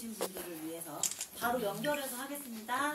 오신 분들을 위해서 바로 연결해서 하겠습니다.